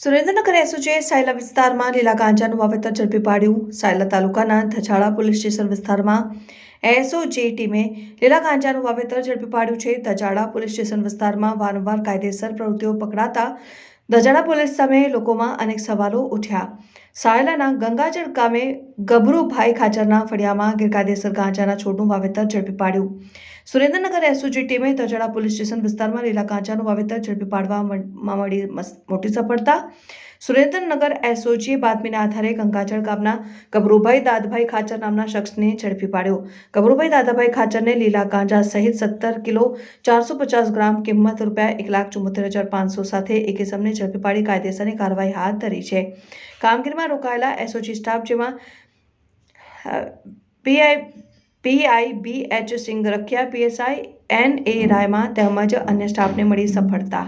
સુરેન્દ્રનગર એસઓજીએ સાયલા વિસ્તારમાં લીલા ગાંજાનું વાવેતર ઝડપી પાડ્યું. સાયલા તાલુકાના ધછાડા પોલીસ સ્ટેશન વિસ્તારમાં એસઓજી ટીમે લીલા ગાંજાનું વાવેતર ઝડપી પાડ્યું છે. ધજાળા પોલીસ સ્ટેશન વિસ્તારમાં વારંવાર કાયદેસર પ્રવૃત્તિઓ પકડાતા ધજાડા પોલીસ સામે લોકોમાં અનેક સવાલો ઉઠ્યા. સાયલાના ગંગાજળ ગામે ગભરુભાઈ ખાચરના ફળિયામાં ગેરકાયદેસર ગાંજાના છોડનું વાવેતર ઝડપી પાડ્યું. સુરેન્દ્રનગર એસઓજી ટીમે તજડા પોલીસ સ્ટેશન વિસ્તારમાં લીલા કાંચાનું વાવેતર ઝડપી પાડવામાં મળી મોટી સફળતા સુરેન્દ્રનગર એસઓજીએ બાતમીના આધારે ગંગાજળ ગામના ગભરુભાઈ દાદભાઈ ખાચર નામના શખ્સને ઝડપી પાડ્યો. ગભરુભાઈ દાદાભાઈ ખાચરને લીલા ગાંજા સહિત સત્તર કિલો ચારસો પચાસ ગ્રામ કિંમત રૂપિયા એક લાખ ચુમ્મોતેર હજાર પાંચસો સાથે એક ઇસમને ઝડપી પાડી કાયદેસરની કાર્યવાહી હાથ ધરી છે. કામગીરીમાં રોકાયેલા એસઓજી સ્ટાફ જેમાં PI PI B H Singh Rakhiya PSI, N A રાયમાં તેમજ અન્ય સ્ટાફને મળી સફળતા.